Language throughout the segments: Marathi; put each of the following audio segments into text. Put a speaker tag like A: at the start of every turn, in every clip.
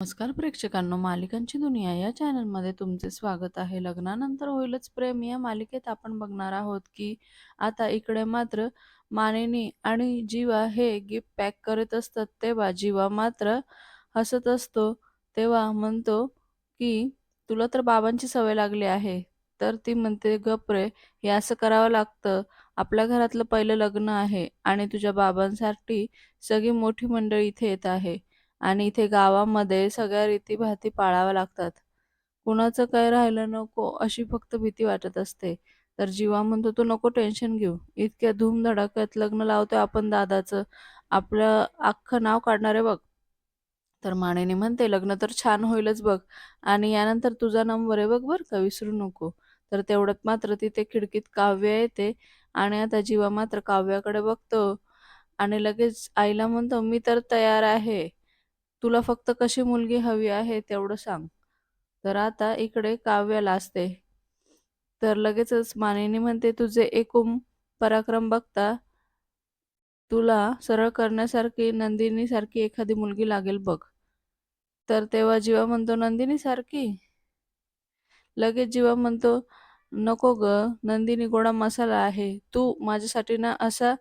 A: नमस्कार प्रेक्षकांनो मालिकांची दुनिया या चॅनलमध्ये तुमचे स्वागत आहे. लग्नानंतर होईलच प्रेम. या मालिकेत आपण बघणार आहोत की आता इकडे मात्र मानेनी आणि जीवा हे गिफ्ट पॅक करत असतात. तेव्हा जीवा मात्र हसत असतो. तेव्हा म्हणतो की तुला तर बाबांची सवय लागली आहे. तर ती म्हणते गप रे हे असं करावं लागतं. आपल्या घरातलं पहिलं लग्न आहे आणि तुझ्या बाबांसाठी सगळी मोठी मंडळी इथे येत आहे. आणि इथे गावामध्ये सगळ्या रीतीभाती पाळाव्या लागतात. कुणाचं काय राहिलं नको अशी फक्त भीती वाटत असते. तर जीवा म्हणतो तू नको टेन्शन घेऊ. इतक्या धूमधडाक्यात लग्न लावतोय आपण दादाचं. आपलं अख्खं नाव काढणार आहे बघ. तर मानेने म्हणते लग्न तर छान होईलच बघ. आणि यानंतर तुझा नंबर आहे बघ बरं का विसरू नको. तर तेवढ्यात मात्र तिथे खिडकीत काव्य येते आणि आता जीवा मात्र काव्याकडे बघतो आणि लगेच आईला म्हणतो मी तर तयार आहे. तुला फक्त कशी मुलगी हवी आहे तेवढं सांग. तर आता इकडे काव्याला असते. तर लगेचच मानिनी म्हणते तुझे एकूम पराक्रम बघता तुला सरळ करण्यासारखी नंदिनी सारखी एखादी मुलगी लागेल बघ. तर तेव्हा जीवा म्हणतो नंदिनी सारखी लगेच जीवा म्हणतो नको ग नंदिनी गोडा मसाला आहे. तू माझ्यासाठी ना असा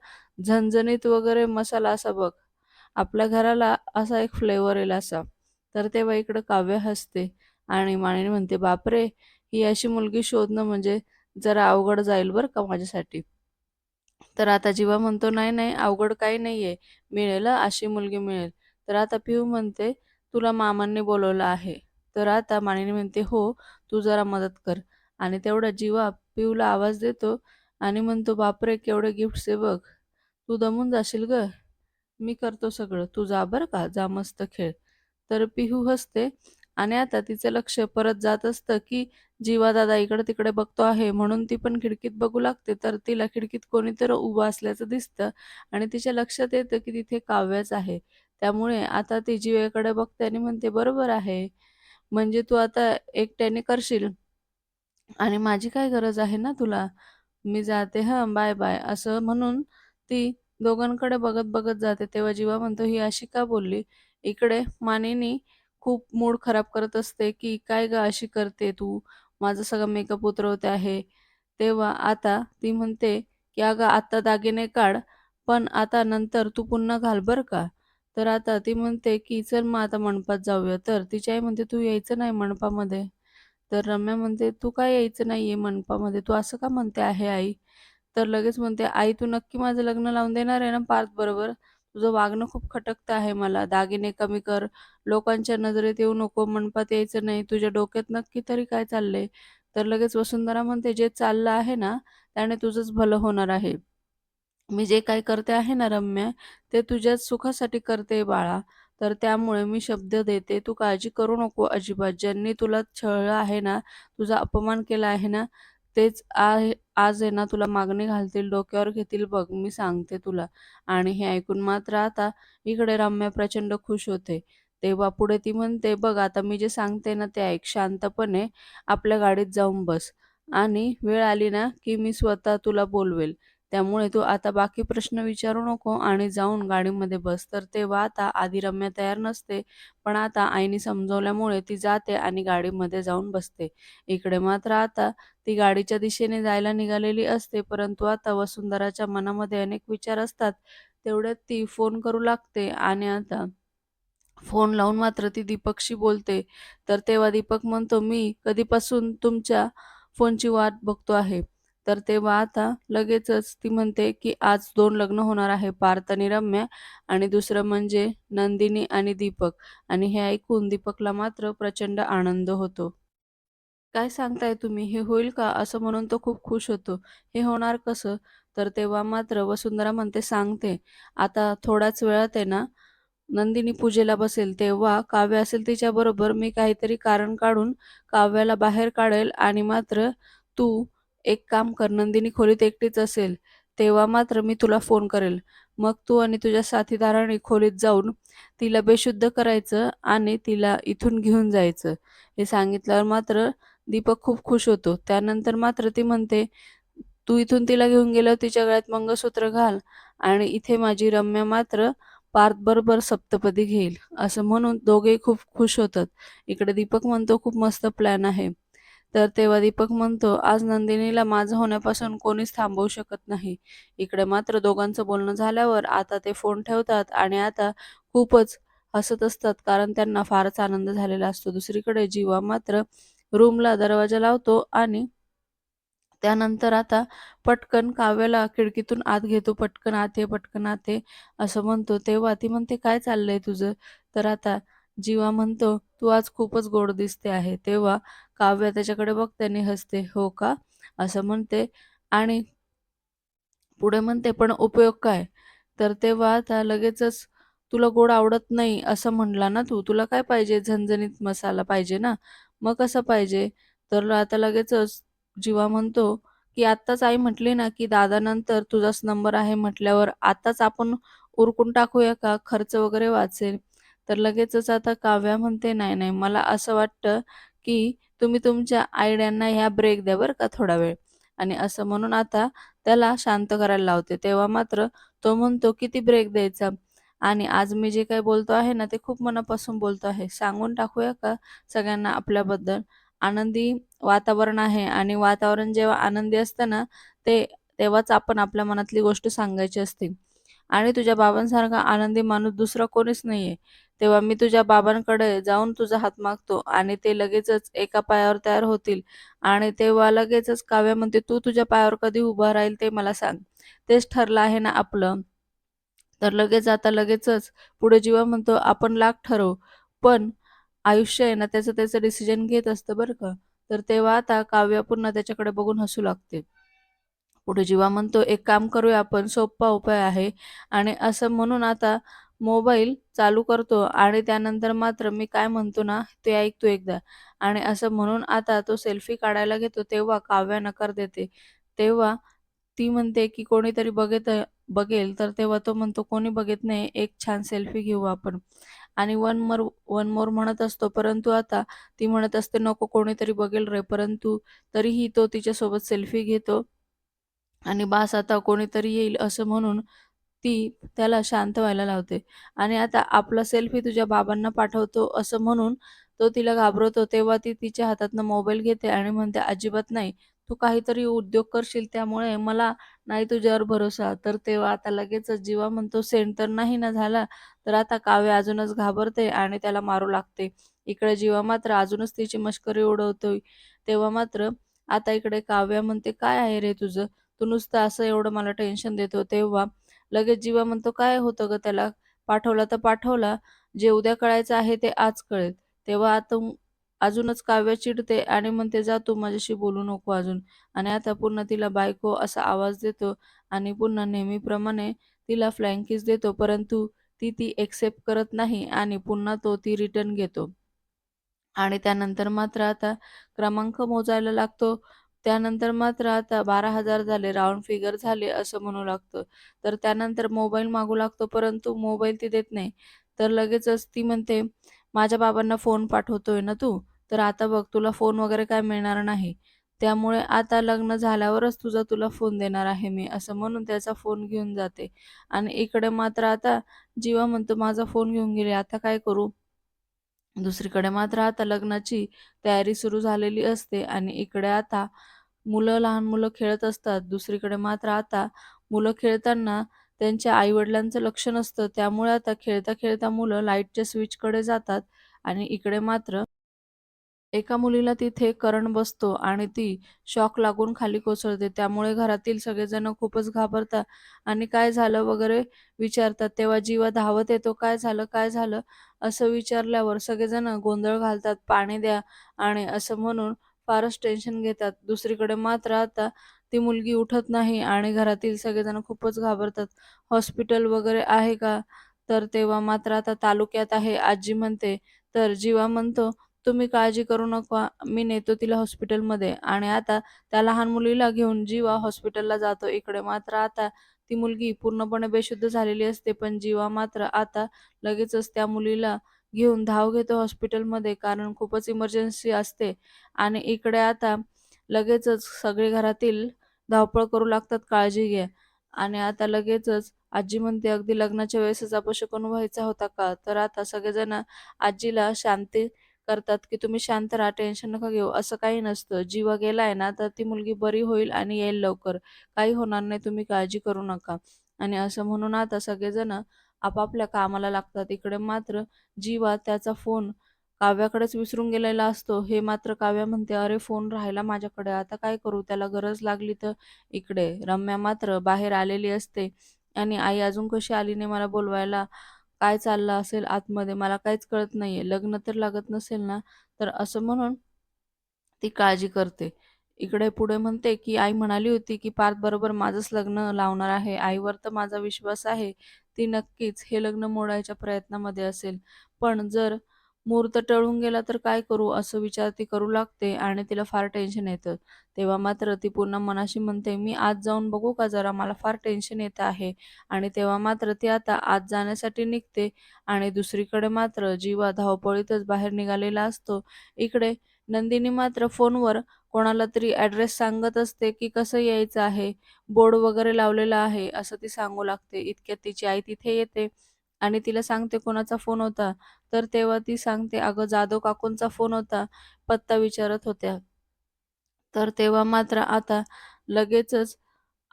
A: झणझणीत वगैरे मसाला असा बघ. आपल्या घराला असा एक फ्लेवर येईल असा. तर तेव्हा इकडं काव्य हसते आणि माणिनी म्हणते बापरे ही अशी मुलगी शोधणं म्हणजे जरा अवघड जाईल बरं का माझ्यासाठी. तर आता जीवा म्हणतो नाही नाही अवघड काही नाहीये. मिळेल अशी मुलगी मिळेल. तर आता पिऊ म्हणते तुला मामांनी बोलवलं आहे. तर आता मानिनी म्हणते हो तू जरा मदत कर. आणि तेवढा जीवा पिऊला आवाज देतो आणि म्हणतो बापरे केवढे गिफ्ट्स आहे बघ. तू दमून जाशील ग. मी करतो सगळं. तू जा बरं का जा मस्त खेळ. तर पिहू हसते आणि आता तिचं लक्ष परत जात असतं की जीवा दादा इकडे तिकडे बघतो आहे म्हणून ती पण खिडकीत बघू लागते. तर तिला खिडकीत कोणीतरी उभं असल्याचं दिसतं आणि तिच्या लक्षात येतं की तिथे काव्याच आहे. त्यामुळे आता ती जीवेकडे बघते आणि म्हणते बरोबर आहे. म्हणजे तू आता एकट्याने करशील आणि माझी काय गरज आहे ना तुला? मी जाते हां बाय बाय. असं म्हणून ती दोघांकडे बघत बघत जाते. तेव्हा जीवा म्हणतो ही अशी का बोलली? इकडे मानेनी खूप मूड खराब करत असते की काय ग अशी करते तू? माझं सगळं मेकअप उतरवते आहे. तेव्हा आता ती म्हणते की अगं आत्ता दागिने काढ पण आता नंतर तू पुन्हा घाल बर का? तर आता ती म्हणते की चल मग आता मंडपात जाऊया. तर तिची आई म्हणते तू यायचं नाही मंडपामध्ये तर रम्या म्हणते तू काय यायचं नाहीये मंडपामध्ये तू असं का म्हणते आहे आई? तर लगेच म्हणते आई तू नक्की माझं लग्न लावून देणार आहे ना पार्थ बरोबर? तुझं वागणं खूप खटकतं आहे मला. दागिने कमी कर. लोकांच्या नजरेत येऊ नको. मंडपात यायचं नाही. तुझ्या डोक्यात नक्की तरी काय चाललंय? तर लगेच वसुंधरा म्हणते जे चाललं आहे ना त्याने तुझंच भलं होणार आहे. मी जे काही करते आहे ना रम्या ते तुझ्याच सुखासाठी करते बाळा. तर त्यामुळे मी शब्द देते तू काळजी करू नको अजिबात. ज्यांनी तुला छळलं आहे ना तुझा अपमान केला आहे ना तेच आहे आज आहे ना तुला मागणी घालतील डोक्यावर घेतील बघ मी सांगते तुला. आणि हे ऐकून मात्र आता इकडे रम्या प्रचंड खुश होते. तेव्हा पुढे ती म्हणते बघ आता मी जे सांगते ना ते ऐक शांतपणे आपल्या गाडीत जाऊन बस. आणि वेळ आली ना की मी स्वतः तुला बोलवेल. त्यामुळे तू आता बाकी प्रश्न विचारू नको आणि जाऊन गाडीमध्ये बस. तर तेव्हा आता आधी रम्या तयार नसते पण आता आईने समजवल्यामुळे ती जाते आणि गाडीमध्ये जाऊन बसते. इकडे मात्र आता ती गाडीच्या दिशेने जायला निघालेली असते परंतु आता वसुंधराच्या मनामध्ये अनेक विचार असतात. तेवढ्यात ती फोन करू लागते आणि आता फोन लावून मात्र ती दीपकशी बोलते. तर तेव्हा दीपक म्हणतो मी कधीपासून तुमच्या फोनची वाट बघतो आहे? तर तेव्हा आता लगेचच ती म्हणते की आज दोन लग्न होणार आहे पार्थ आणि रम्या आणि दुसरं म्हणजे नंदिनी आणि दीपक. आणि हे ऐकून दीपकला मात्र प्रचंड आनंद होतो. काय सांगताय तुम्ही? हे होईल का? असं म्हणून तो खूप खुश होतो. हे होणार कसं? तर तेव्हा मात्र वसुंधरा म्हणते सांगते. आता थोड्याच वेळात आहे ना नंदिनी पूजेला बसेल. तेव्हा काव्य असेल तिच्याबरोबर मी काहीतरी कारण काढून काव्याला बाहेर काढेल आणि मात्र तू एक काम कर नंदिनी खोलीत एकटीच असेल तेव्हा मात्र मी तुला फोन करेल. मग तू आणि तुझ्या साथीदारांनी खोलीत जाऊन तिला बेशुद्ध करायचं आणि तिला इथून घेऊन जायचं. हे सांगितल्यावर मात्र दीपक खूप खुश होतो. त्यानंतर मात्र ती म्हणते तू इथून तिला घेऊन गेल्यावर तिच्या गळ्यात मंगळसूत्र घाल आणि इथे माझी रम्या मात्र पार्थ बरोबर सप्तपदी घेईल. असं म्हणून दोघे खूप खुश होतात. इकडे दीपक म्हणतो खूप मस्त प्लॅन आहे. तर तेव्हा दीपक म्हणतो आज नंदिनीला माझं होण्यापासून कोणीच थांबवू शकत नाही. इकडे मात्र दोघांचं बोलणं झाल्यावर आता ते फोन ठेवतात आणि आता खूपच हसत असतात कारण त्यांना फारच आनंद झालेला असतो. दुसरीकडे जीवा मात्र रूमला दरवाजा लावतो आणि त्यानंतर आता पटकन काव्याला खिडकीतून आत घेतो. पटकन आते पटकन आते असं म्हणतो. तेव्हा ती म्हणते काय चाललंय तुझं? तर आता जीवा म्हणतो तू आज खूपच गोड दिसते आहे तेव्हा काव्य त्याच्याकडे बघते हसते हो का? असं म्हणते. आणि पुढे म्हणते पण उपयोग काय? तर तेव्हा आता लगेचच तुला गोड आवडत नाही असं म्हणला ना तू तुला काय पाहिजे? झणझणीत मसाला पाहिजे ना? मग कसं पाहिजे? तर आता लगेचच जीवा म्हणतो की आत्ताच आई म्हटली ना की दादानंतर तुझाच नंबर आहे म्हटल्यावर आताच आपण उरकून टाकूया का? खर्च वगैरे वाचेल तर लगेचच आता काव्या म्हणते नाही नाही मला असं वाटतं की तुम्ही तुमच्या आयड्यांना ह्या ब्रेक द्या बरं का थोडा वेळ. आणि असं म्हणून आता त्याला शांत करायला लावते. तेव्हा मात्र तो म्हणतो किती ब्रेक द्यायचा? आणि आज मी जे काही बोलतो आहे ना ते खूप मनापासून बोलतो आहे. सांगून टाकूया का सगळ्यांना आपल्याबद्दल? आनंदी वातावरण आहे आणि वातावरण जेव्हा आनंदी असतं ना ते तेव्हाच आपण आपल्या मनातली गोष्ट सांगायची असते. आणि तुझ्या बाबांसारखा आनंदी माणूस दुसरा कोणीच नाहीये. तेव्हा मी तुझ्या बाबांकडे जाऊन तुझा हात मागतो आणि ते लगेचच एका पायावर तयार होतील. आणि तेव्हा लगेचच काव्य म्हणते तू तुझ्या पायावर कधी उभा राहील ते मला सांग. तेच ठरलं आहे ना आपलं. तर लगेच आता लगेचच पुढे जीवा म्हणतो आपण लाख ठरवू. पण आयुष्य आहे ना त्याचं त्याचं डिसिजन घेत असतं बरं का. तर तेव्हा आता काव्य पुन्हा त्याच्याकडे बघून हसू लागते. पुढे जीवा म्हणतो एक काम करूया आपण सोपा उपाय आहे. आणि असं म्हणून आता मोबाईल चालू करतो आणि त्यानंतर मात्र मी काय म्हणतो ना ते ऐकतो एकदा. आणि असं म्हणून आता तो सेल्फी काढायला घेतो तेव्हा काव्या नकार देते. तेव्हा ती म्हणते की कोणीतरी बघत बघेल. तर तेव्हा तो म्हणतो कोणी बघत नाही एक छान सेल्फी घेऊ आपण. आणि वन मोर वन मोर म्हणत असतो परंतु आता ती म्हणत असते नको कोणीतरी बघेल रे. परंतु तरीही तो तिच्यासोबत सेल्फी घेतो. आणि बास आता कोणीतरी येईल असं म्हणून ती त्याला शांत व्हायला लावते. आणि आता आपला सेल्फी तुझ्या बाबांना पाठवतो असं म्हणून तो तिला घाबरवतो तेव्हा ती तिच्या हातातनं मोबाईल घेते आणि म्हणते अजिबात नाही तू काहीतरी उद्योग करशील त्यामुळे मला नाही तुझ्यावर भरोसा. तर तेव्हा आता लगेचच जीवा म्हणतो सेंड तर नाही ना झाला तर आता काव्य अजूनच घाबरते आणि त्याला मारू लागते. इकडे जीवा मात्र अजूनच तिची मश्करी उडवतोय तेव्हा मात्र आता इकडे काव्य म्हणते काय आहे रे तुझं? तू नुसतं असं एवढं मला टेन्शन देतो तेव्हा लगेच जीवा म्हणतो काय होतं ग त्याला? पाठवला तर पाठवला. जे उद्या कळायचं आहे ते आज कळेल. तेव्हा आता अजूनच काव्य चिडते आणि म्हणते जा तू माझ्याशी बोलू नको अजून. आणि आता पुन्हा तिला बायको असा आवाज देतो आणि पुन्हा नेहमीप्रमाणे तिला फ्लँकीज देतो परंतु ती ती एक्सेप्ट करत नाही आणि पुन्हा तो ती रिटर्न घेतो. आणि त्यानंतर मात्र आता क्रमांक मोजायला लागतो. त्यानंतर मात्र आता बारा हजार झाले राऊंड फिगर झाले असं म्हणू लागतं. तर त्यानंतर मोबाईल मागू लागतो परंतु मोबाईल ती देत नाही. तर लगेचच ती म्हणते माझ्या बाबांना फोन पाठवतोय ना तू? तर आता बघ तुला फोन वगैरे काय मिळणार नाही. त्यामुळे आता लग्न झाल्यावरच तुझा तुला फोन देणार आहे मी असं म्हणून त्याचा फोन घेऊन जाते. आणि इकडे मात्र आता जीवा म्हणतो माझा फोन घेऊन गेले आता काय करू? दुसरीकडे मात्र आता लग्नाची तयारी सुरू झालेली असते आणि इकडे आता मुलं लहान मुलं खेळत असतात दुसरीकडे मात्र आता मुलं खेळताना त्यांच्या आईवडिलांचं लक्ष नसतं. त्यामुळे आता खेळता खेळता मुलं लाईटच्या स्विचकडे जातात आणि इकडे मात्र एका मुलीला तिथे करंट बसतो आणि ती शॉक लागून खाली कोसळते. त्यामुळे घरातील सगळेजण खूपच घाबरतात आणि काय झालं वगैरे विचारतात. तेव्हा जीवा धावत येतो काय झालं काय झालं? असं विचारल्यावर सगळेजण गोंधळ घालतात. पाणी द्या आणि असं म्हणून फारच टेन्शन घेतात. दुसरीकडे मात्र आता ती मुलगी उठत नाही आणि घरातील सगळेजण खूपच घाबरतात. हॉस्पिटल वगैरे आहे का? तर तेव्हा मात्र आता तालुक्यात आहे. आजी म्हणते तर जीवा म्हणतो तुम्ही काळजी करू नका. मी नेतो तिला हॉस्पिटलमध्ये आणि आता त्या लहान मुलीला घेऊन जीवा हॉस्पिटलला जातो. इकडे मात्र आता ती मुलगी पूर्णपणे बेशुद्ध झालेली असते पण जीवा मात्र आता लगेचच त्या मुलीला घेऊन धाव घेतो हॉस्पिटलमध्ये कारण खूपच इमर्जन्सी असते. आणि इकडे आता लगेचच सगळे घरातील धावपळ करू लागतात काळजी घ्या आणि आता लगेचच आजी म्हणते अगदी लग्नाच्या वेळेसच अपशकुन व्हायचा होता का? तर आता सगळेजण आजीला शांती करतात की तुम्ही शांत राहा टेन्शन नका घेऊ. असं काही नसतं. जीवा गेलाय ना तर ती मुलगी बरी होईल आणि येईल लवकर. काही होणार नाही तुम्ही काळजी करू नका. आणि असं म्हणून आता सगळेजण आपापल्या कामाला लागतात. इकडे मात्र जीवा त्याचा फोन काव्याकडेच विसरून गेलेला असतो. हे मात्र काव्या म्हणते अरे फोन राहिला माझ्याकडे. आता काय करू? त्याला गरज लागली तर इकडे. रम्या मात्र बाहेर आलेली असते. आणि आई अजून कशी आली नाही मला बोलवायला? काय चाललं असेल आतमध्ये? मला काहीच कळत नाहीये. लग्न तर लागत नसेल ना? तर असं म्हणून ती काळजी करते. इकडे पुढे म्हणते की आई म्हणाली होती की पार्थ बरोबर माझंच लग्न लावणार आहे. आईवर तर माझा विश्वास आहे. ती नक्कीच हे लग्न मोडायच्या प्रयत्नामध्ये असेल. पण जर मुहूर्त टळून गेला तर काय करू? असं विचार ती करू लागते आणि तिला फार टेन्शन येतं. तेव्हा मात्र ती पुन्हा मनाशी म्हणते मी आज जाऊन बघू का जरा? मला फार टेन्शन येत आहे. आणि तेव्हा मात्र ती आता आज जाण्यासाठी निघते आणि दुसरीकडे मात्र जीवा धावपळीतच बाहेर निघालेला असतो. इकडे नंदिनी मात्र फोनवर कोणाला तरी ॲड्रेस सांगत असते की कसं यायचं आहे बोर्ड वगैरे लावलेला आहे असं ती सांगू लागते. इतक्यात तिची आई तिथे येते आणि तिला सांगते कोणाचा फोन होता. तर तेव्हा ती सांगते अगं जाधव काकूंचा फोन होता पत्ता विचारत होत्या. तर तेव्हा मात्र आता लगेचच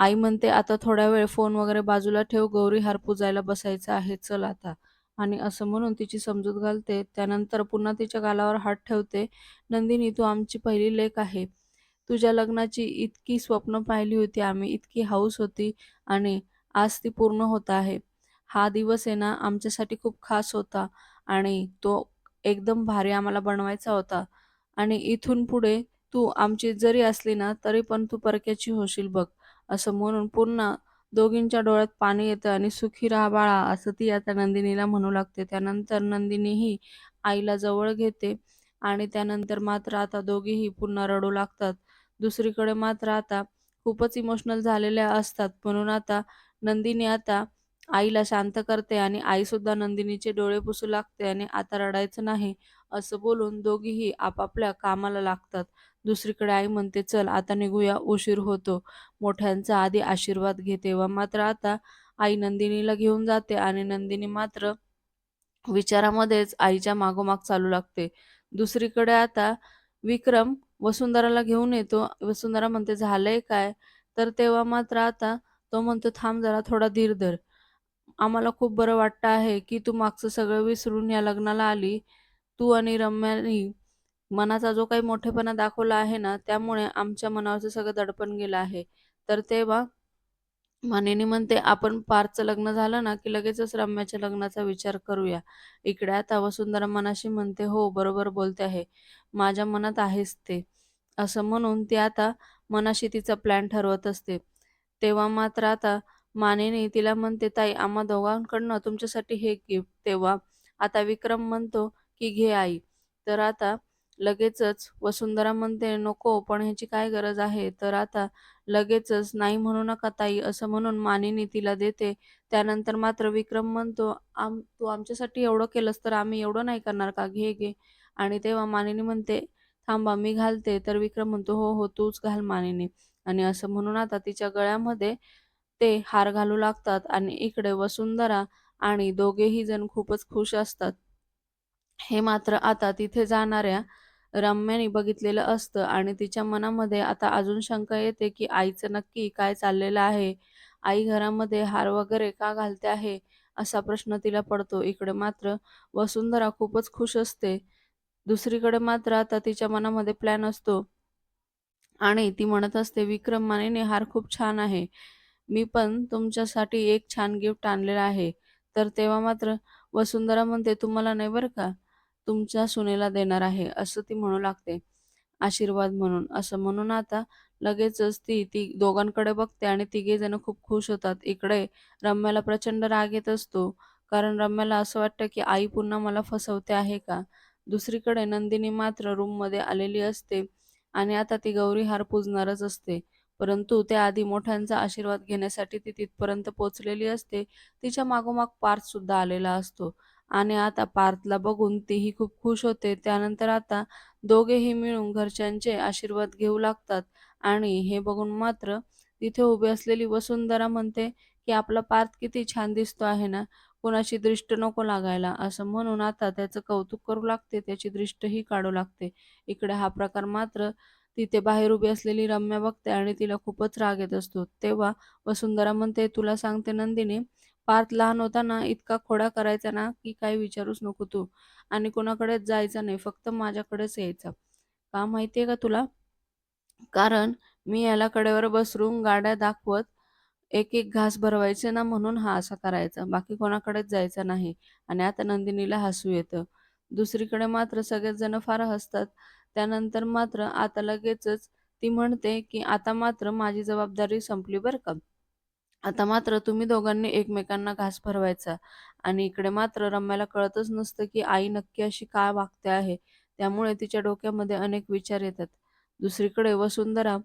A: आई म्हणते आता थोड्या वेळ फोन वगैरे बाजूला ठेव गौरी हार पुजायला बसायचं आहे चल आता. आणि असं म्हणून तिची समजूत घालते. त्यानंतर पुन्हा तिच्या गालावर हात ठेवते. नंदिनी तू आमची पहिली लेक आहे. तुझ्या लग्नाची इतकी स्वप्न पाहिली होती. आम्ही इतकी हाऊस होती आणि आज ती पूर्ण होत आहे. हा दिवस आहे ना आमच्यासाठी खूप खास होता आणि तो एकदम भारी आम्हाला बनवायचा होता. आणि इथून पुढे तू आमची जरी असली ना तरी पण तू परक्याची होशील बघ. असं म्हणून पुन्हा दोघींच्या डोळ्यात पाणी येतं आणि सुखी राहा बाळा असं ती आता नंदिनीला म्हणू लागते. त्यानंतर नंदिनीही आईला जवळ घेते आणि त्यानंतर मात्र आता दोघीही पुन्हा रडू लागतात. दुसरीकडे मात्र आता खूपच इमोशनल झालेल्या असतात. म्हणून आता नंदिनी आता आईला शांत करते आणि आईसुद्धा नंदिनीचे डोळे पुसू लागते आणि आता रडायचं नाही. असं बोलून दोघीही आपापल्या कामाला लागतात. दुसरीकडे आई म्हणते चल आता निघूया उशीर होतो. मोठ्यांचा आधी आशीर्वाद घे तेव्हा मात्र आता आई नंदिनीला घेऊन जाते आणि नंदिनी मात्र विचारामध्येच आईच्या मागोमाग चालू लागते. दुसरीकडे आता विक्रम वसुंधराला घेऊन येतो. वसुंधरा म्हणते झालंय काय? तर तेव्हा मात्र आता तो म्हणतो थांब जरा थोडा धीर धर. आम्हाला खूप बरं वाटतं आहे की तू मागचं सगळं विसरून या लग्नाला आली तू आणि रम्यानी मनाचा जो काही मोठेपणा दाखवला आहे ना त्यामुळे आमच्या मनावरचं सगळं दडपण गेलं आहे. तर तेव्हा मानेनी म्हणते आपण पारचं लग्न झालं ना की लगेचच रम्याच्या लग्नाचा विचार करूया. इकडे आता वसुंधरा मनाशी म्हणते हो बरोबर बोलते आहे. माझ्या मनात आहेच ते. असं म्हणून ती आता मनाशी तिचा प्लॅन ठरवत असते. तेव्हा मात्र आता मानेने तिला म्हणते ताई आम्हा दोघांकडनं तुमच्यासाठी हे गिफ्ट तेव्हा आता विक्रम म्हणतो की घे आई. तर आता लगेचच वसुंधरा म्हणते नको पण ह्याची काय गरज आहे? तर आता लगेचच नाही म्हणू नका ताई असं म्हणून मानिनी तिला देते. त्यानंतर मात्र विक्रम म्हणतो आम तू आमच्यासाठी एवढं केलंस तर आम्ही एवढं नाही करणार का? घे घे. आणि तेव्हा मानिनी म्हणते थांबा मी घालते. तर विक्रम म्हणतो हो हो तूच घाल मानिनी. आणि असं म्हणून आता तिच्या गळ्यामध्ये ते हार घालू लागतात. आणि इकडे वसुंधरा आणि दोघेही जण खूपच खुश असतात. हे मात्र आता तिथे जाणाऱ्या रम्याने बघितलेलं असतं आणि तिच्या मनामध्ये आता अजून शंका येते की आईचं नक्की काय चाललेलं आहे? आई घरामध्ये हार वगैरे का घालते आहे? असा प्रश्न तिला पडतो. इकडे मात्र वसुंधरा खूपच खुश असते. दुसरीकडे मात्र आता तिच्या मनामध्ये प्लॅन असतो. आणि ती म्हणत असते विक्रम मानेने हार खूप छान आहे. मी पण तुमच्यासाठी एक छान गिफ्ट आणलेलं आहे. तर तेव्हा मात्र वसुंधरा म्हणते तुम्हाला नाही बरं का? तुमच्या सुनेला देणार आहे असं ती म्हणू लागते. आशीर्वाद म्हणून. असं म्हणून आता लगेचच ती ती दोघांकडे बघते आणि तिघे जण खूप खुश होतात. इकडे रम्याला प्रचंड राग येत असतो. कारण रम्याला असं वाटतं की आई पुन्हा मला फसवते आहे का? दुसरीकडे नंदिनी मात्र रूममध्ये आलेली असते आणि आता ती गौरी हार पूजणारच असते. परंतु त्याआधी मोठ्यांचा आशीर्वाद घेण्यासाठी ती तिथपर्यंत पोचलेली असते. तिच्या मागोमाग पार्थ सुद्धा आलेला असतो. आणि आता पार्थला बघून तीही खूप खुश होते. त्यानंतर आता दोघेही मिळून घरच्यांचे आशीर्वाद घेऊ लागतात. आणि हे बघून मात्र तिथे उभी असलेली वसुंधरा म्हणते की आपला पार्थ किती छान दिसतो आहे ना कोणाची दृष्ट नको लागायला असं म्हणून आता त्याचं कौतुक करू लागते त्याची दृष्टही काढू लागते. इकडे हा प्रकार मात्र तिथे बाहेर उभी असलेली रम्या बघते आणि तिला खूपच राग येत असतो. तेव्हा वसुंधरा म्हणते तुला सांगते नंदिनी पार्थ लहान होता ना इतका खोडा करायचा ना की काही विचारूच नको तू. आणि कोणाकडेच जायचा नाही फक्त माझ्याकडेच यायचा. का माहितीये का तुला? कारण मी याला कडेवर बसरून गाड्या दाखवत एक एक घास भरवायचे ना म्हणून हा असा करायचा. बाकी कोणाकडेच जायचा नाही आणि आता नंदिनीला हसू येतं. दुसरीकडे मात्र सगळेच जण फार हसतात. त्यानंतर मात्र आता लगेचच ती म्हणते की आता मात्र माझी जबाबदारी संपली बरं का? आता मात्र तुम्ही दोघांनी एकमेकांना घास भरवायचा आणि इकडे मात्र रम्याला कळतच नसतं की आई नक्की अशी काय वागते आहे. त्यामुळे तिच्या डोक्यामध्ये अनेक विचार येतात. दुसरीकडे वसुंधरा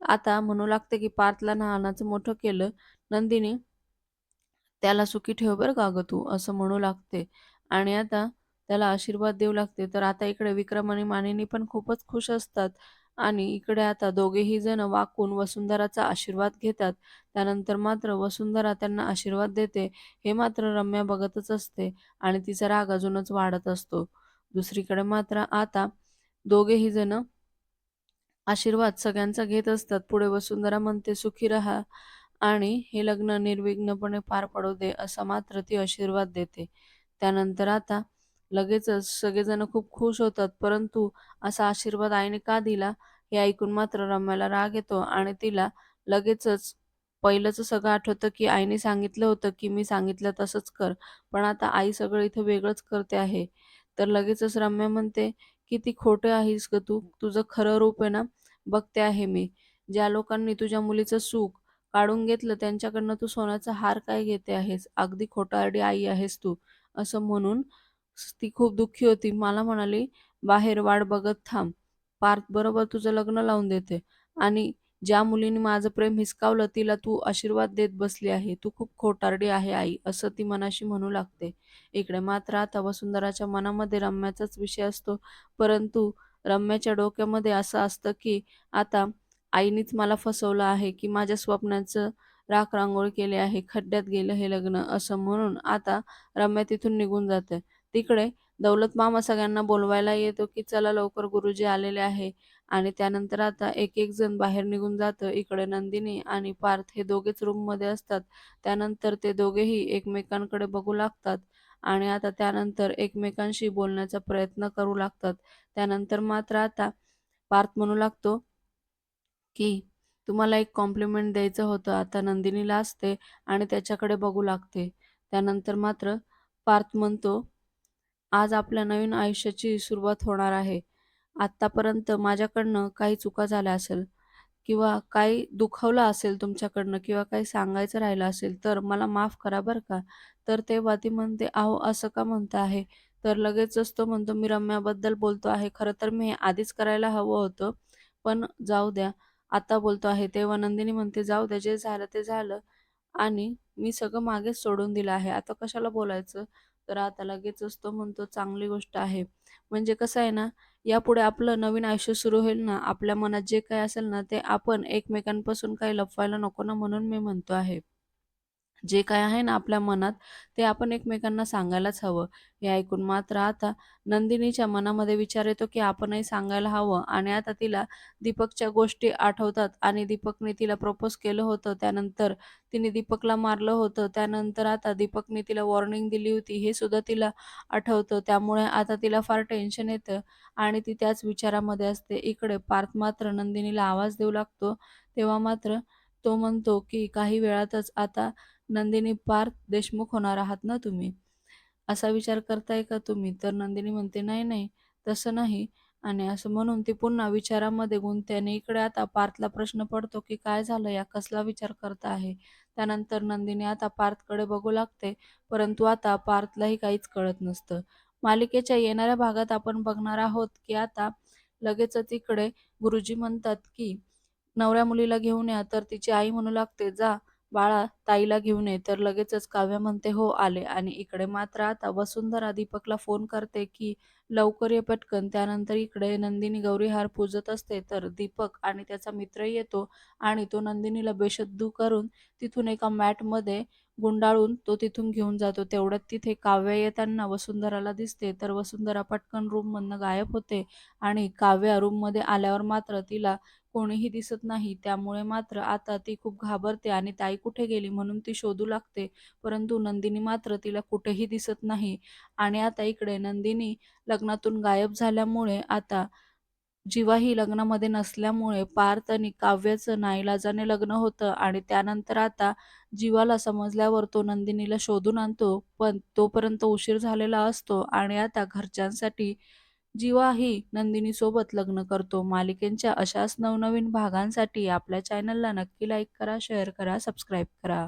A: आता म्हणू लागते की पार्थला लहानाचं मोठं केलं. नंदिनी त्याला सुखी ठेव बरं का गं तू? असं म्हणू लागते. आणि आता त्याला आशीर्वाद देऊ लागते. तर आता इकडे विक्रम आणि मानिनी पण खूपच खुश असतात. आणि इकडे आता दोघेही जण वाकून वसुंधराचा आशीर्वाद घेतात. त्यानंतर मात्र वसुंधरा त्यांना आशीर्वाद देते. हे मात्र रम्या बघतच असते आणि तिचा राग अजूनच वाढत असतो. दुसरीकडे मात्र आता दोघेही जण आशीर्वाद सगळ्यांचा घेत असतात. पुढे वसुंधरा म्हणते सुखी राहा आणि हे लग्न निर्विघ्नपणे पार पडू दे असा मात्र ती आशीर्वाद देते. त्यानंतर आता लगेचच सगळेजण खूप खुश होतात. परंतु असा आशीर्वाद आईने का दिला हे ऐकून मात्र रम्याला राग येतो आणि तिला लगेचच पहिलंच सगळं आठवतं की आईने सांगितलं होतं की मी सांगितलं तसंच कर पण आता आई सगळं इथं वेगळंच करते आहे. तर लगेचच रम्या म्हणते की ती खोटं आहेस ग तू तुझं खरं रूप आहे ना बघते आहे मी. ज्या लोकांनी तुझ्या मुलीचं सुख काढून घेतलं त्यांच्याकडनं तू सोन्याचा हार काय घेते आहेस? अगदी खोटारडी आई आहेस तू असं म्हणून ती खूप दुःखी होती. मला म्हणाली बाहेर वाट बघत थांब. पार्थ बरोबर तुझं लग्न लावून देते. आणि ज्या मुलीने माझं प्रेम हिसकावलं तिला तू आशीर्वाद देत बसली आहे. तू खूप खोटारडी आहे आई असं ती मनाशी म्हणू लागते. इकडे मात्र आता वसुंधराच्या मनामध्ये रम्याचाच विषय असतो. परंतु रम्याच्या डोक्यामध्ये असं असतं की आता आईनीच मला फसवलं आहे की माझ्या स्वप्नाचं राख रांगोळी केली आहे खड्ड्यात गेलं हे लग्न असं म्हणून आता रम्या तिथून निघून जाते. तिकडे दौलत मामा सगळ्यांना बोलवायला येतो की चला लवकर गुरुजी आलेले आहे. आणि त्यानंतर आता एक एक जण बाहेर निघून जातं इकडे नंदिनी आणि पार्थ हे दोघेच रूममध्ये असतात. त्यानंतर ते दोघेही एकमेकांकडे बघू लागतात आणि आता त्यानंतर एकमेकांशी बोलण्याचा प्रयत्न करू लागतात. त्यानंतर मात्र आता पार्थ म्हणू लागतो की तुम्हाला एक कॉम्प्लिमेंट द्यायचं होतं. आता नंदिनीला असते आणि त्याच्याकडे बघू लागते. त्यानंतर मात्र पार्थ म्हणतो आज आपल्या नवीन आयुष्याची सुरुवात होणार आहे. आत्तापर्यंत माझ्याकडनं काही चुका झाल्या असेल किंवा काही दुखावलं असेल तुमच्याकडनं किंवा काही सांगायचं राहिलं असेल तर मला माफ करा बरं का. तर तेव्हा ती म्हणते अहो असं का म्हणता आहे तर लगेचच तो म्हणतो मी रम्याबद्दल बोलतो आहे. खरं तर मी हे आधीच करायला हवं होतं पण जाऊ द्या. आता बोलतो आहे तेव्हा नंदिनी म्हणते जाऊ दे जे झालं ते झालं. आणि मी सगळं मागेच सोडून दिलं आहे. आता कशाला बोलायचं? तर आता लगेचच तो म्हणतो चांगली गोष्ट आहे. म्हणजे कसं आहे ना यापुढे आपलं नवीन आयुष्य सुरू होईल ना आपल्या मनात जे काही असेल ना ते आपण एकमेकांपासून काही लपवायला नको ना म्हणून मी म्हणतो आहे. जे काय आहे ना आपल्या मनात ते आपण एकमेकांना सांगायलाच हवं. हे ऐकून मात्र आता नंदिनीच्या मनामध्ये विचार येतो की आपणही सांगायला हवं आणि आता तिला दीपकच्या गोष्टी आठवतात आणि दीपकने तिला प्रपोज केलं होतं. त्यानंतर तिने दीपकला मारलं होतं. त्यानंतर आता दीपकने तिला वॉर्निंग दिली होती. हे सुद्धा तिला आठवतं. त्यामुळे आता तिला फार टेन्शन येतं आणि ती त्याच विचारामध्ये असते. इकडे पार्थ मात्र नंदिनीला आवाज देऊ लागतो. तेव्हा मात्र तो म्हणतो की काही वेळातच आता नंदिनी पार्थ देशमुख होणार आहात ना तुम्ही? असा विचार करताय का तुम्ही? तर नंदिनी म्हणते नाही नाही तसं नाही. आणि असं म्हणून ती पुन्हा विचारामध्ये गुंतते आणि इकडे आता पार्थला प्रश्न पडतो की काय झालं? या कसला विचार करता आहे? त्यानंतर नंदिनी आता पार्थकडे बघू लागते परंतु आता पार्थलाही काहीच कळत नसतं. मालिकेच्या येणाऱ्या भागात आपण बघणार आहोत की आता लगेचच इकडे गुरुजी म्हणतात की नवऱ्या मुलीला घेऊन या तर तिची आई म्हणू लागते जा बाळा ताईला घेऊन ये. तर लगेचच काव्य म्हणते हो आले. आणि इकडे मात्र आता वसुंधरा दीपकला फोन करते की लवकर ये पटकन. त्यानंतर इकडे नंदिनी गौरीहार पूजत असते. तर दीपक आणि त्याचा मित्र येतो आणि तो नंदिनीला बेशुद्ध करून तिथून एका मॅटमध्ये गुंडाळून तो तिथून घेऊन जातो. तेवढ्यात तिथे काव्या येताना वसुंधराला दिसते. तर वसुंधरा पटकन रूममधनं गायब होते आणि काव्या रूममध्ये आल्यावर मात्र तिला कोणीही दिसत नाही. त्यामुळे मात्र आता ती खूप घाबरते आणि ताई कुठे गेली म्हणून ती शोधू लागते. परंतु नंदिनी मात्र तिला कुठेही दिसत नाही. आणि आता इकडे नंदिनी लग्नातून गायब झाल्यामुळे आता जीवाही लग्नामध्ये नसल्यामुळे पार्थ आणि काव्याचं नाईलाजाने लग्न होतं आणि त्यानंतर आता जीवाला समजल्यावर तो नंदिनीला शोधून आणतो. पण तोपर्यंत उशीर झालेला असतो आणि आता घरच्यांसाठी जीवाही नंदिनीसोबत लग्न करतो. मालिकेंच्या अशाच नवनवीन भागांसाठी आपल्या चॅनलला नक्की लाईक करा शेअर करा सबस्क्राईब करा.